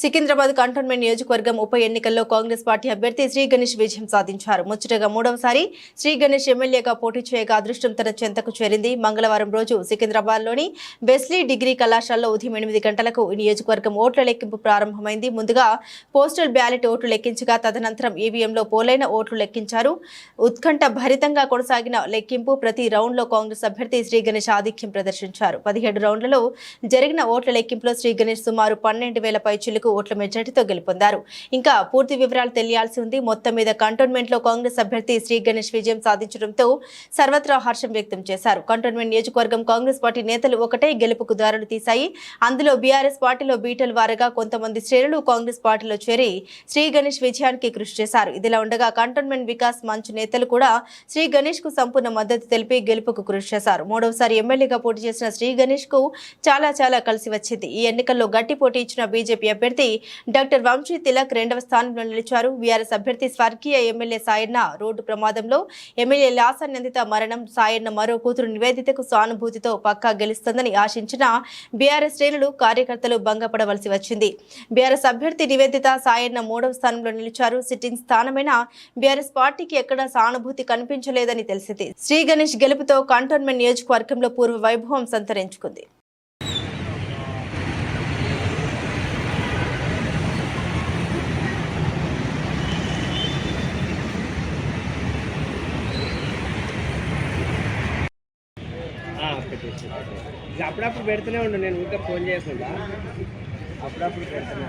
Secunderabad cantonment నియోజకవర్గం ఉప ఎన్నికల్లో కాంగ్రెస్ పార్టీ అభ్యర్థి శ్రీ గణేష్ విజయం సాధించారు. ముచ్చటగా మూడవసారి శ్రీ గణేష్ ఎమ్మెల్యేగా పోటీ చేయగా అదృష్టం తన చెంతకు చేరింది. మంగళవారం రోజు సికింద్రాబాద్లోని బెస్లీ డిగ్రీ కళాశాలలో ఉదయం ఎనిమిది గంటలకు ఈ నియోజకవర్గం ఓట్ల లెక్కింపు ప్రారంభమైంది. ముందుగా పోస్టల్ బ్యాలెట్ ఓట్లు లెక్కించగా తదనంతరం ఈవీఎంలో పోలైన ఓట్లు లెక్కించారు. ఉత్కంఠ భరితంగా కొనసాగిన లెక్కింపు ప్రతి రౌండ్లో కాంగ్రెస్ అభ్యర్థి శ్రీ గణేష్ ఆధిక్యం ప్రదర్శించారు. పదిహేడు రౌండ్లలో జరిగిన ఓట్ల లెక్కింపులో శ్రీ గణేష్ సుమారు పన్నెండు వేల పైచిలకు ఓట్ల మెజార్టీతో గెలుపొందారు. ఇంకా పూర్తి వివరాలు తెలియాల్సి ఉంది. మొత్తం మీద కంటోన్మెంట్లో కాంగ్రెస్ అభ్యర్థి శ్రీ గణేష్ విజయం సాధించడంతో సర్వత్రా హర్షం వ్యక్తం చేశారు. కంటోన్మెంట్ నియోజకవర్గం కాంగ్రెస్ పార్టీ నేతలు ఒకటే గెలుపుకు దారులు తీశాయి. అందులో బీఆర్ఎస్ పార్టీలో బీటల్ వారగా కొంతమంది శ్రేణులు కాంగ్రెస్ పార్టీలో చేరి శ్రీ గణేష్ విజయానికి కృషి చేశారు. ఇదిలా ఉండగా కంటోన్మెంట్ వికాస్ మంచ్ నేతలు కూడా శ్రీ గణేష్కు సంపూర్ణ మద్దతు తెలిపి గెలుపుకు కృషి చేశారు. మూడవసారి ఎమ్మెల్యేగా పోటీ చేసిన శ్రీ గణేష్కు చాలా చాలా కలిసి వచ్చింది. ఈ ఎన్నికల్లో గట్టి పోటీ ఇచ్చిన బీజేపీ అభ్యర్థి డాక్టర్ వంశీ తిలక్ రెండవ స్థానంలో నిలిచారు. బీఆర్ఎస్ అభ్యర్థి స్వర్గీయ ఎమ్మెల్యే సాయన్న రోడ్డు ప్రమాదంలో ఎమ్మెల్యే లాస నిందిత మరణం సాయన్న మరో కూతురు నివేదితకు సానుభూతితో పక్కా గెలుస్తుందని ఆశించిన బీఆర్ఎస్ శ్రేణులు కార్యకర్తలు భంగపడవలసి వచ్చింది. బీఆర్ఎస్ అభ్యర్థి నివేదిత సాయన్న మూడవ స్థానంలో నిలిచారు. సిట్టింగ్ స్థానమైన బీఆర్ఎస్ పార్టీకి ఎక్కడా సానుభూతి కనిపించలేదని తెలిసింది. శ్రీ గణేష్ గెలుపుతో కంటోన్మెంట్ నియోజకవర్గంలో పూర్వ వైభవం సంతరించుకుంది. పెట్టేసి ఇది అప్పుడప్పుడు పెడుతూనే ఉండు నేను ఇంకా ఫోన్ చేయకుండా. అప్పుడప్పుడు పెడుతూనే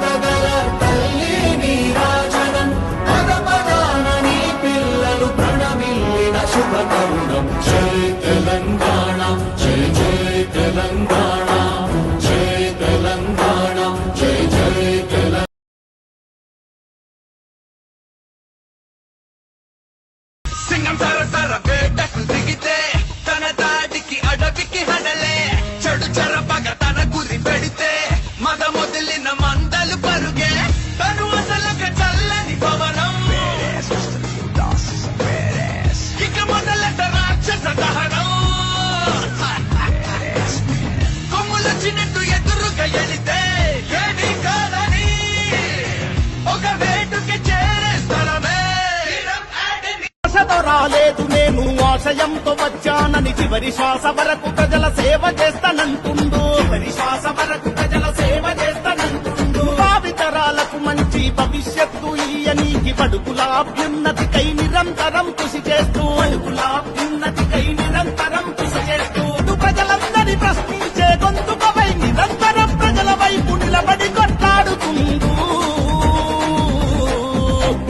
సింగం సర సర వేటకు దిగితే తన దాడికి అడవికి హడలే. చెడు చెరపగ ఆశయంతో వచ్చానని చివరి శ్వాస వరకు ప్రజల సేవ చేస్తానంటుండు. చివరి శ్వాస వరకు ప్రజల సేవ చేస్తానంటుండు. భావితరాలకు మంచి భవిష్యత్తు ఇయనీకి బడుకులాభ్యున్నతికై నిరంతరం కృషి చేస్తూ. అడుగులాభ్యున్నతికై నిరంతరం కృషి చేస్తూ. ప్రజలందరి ప్రశ్నించే గొంతుకపై నిరంతరం ప్రజల వైపు నిలబడి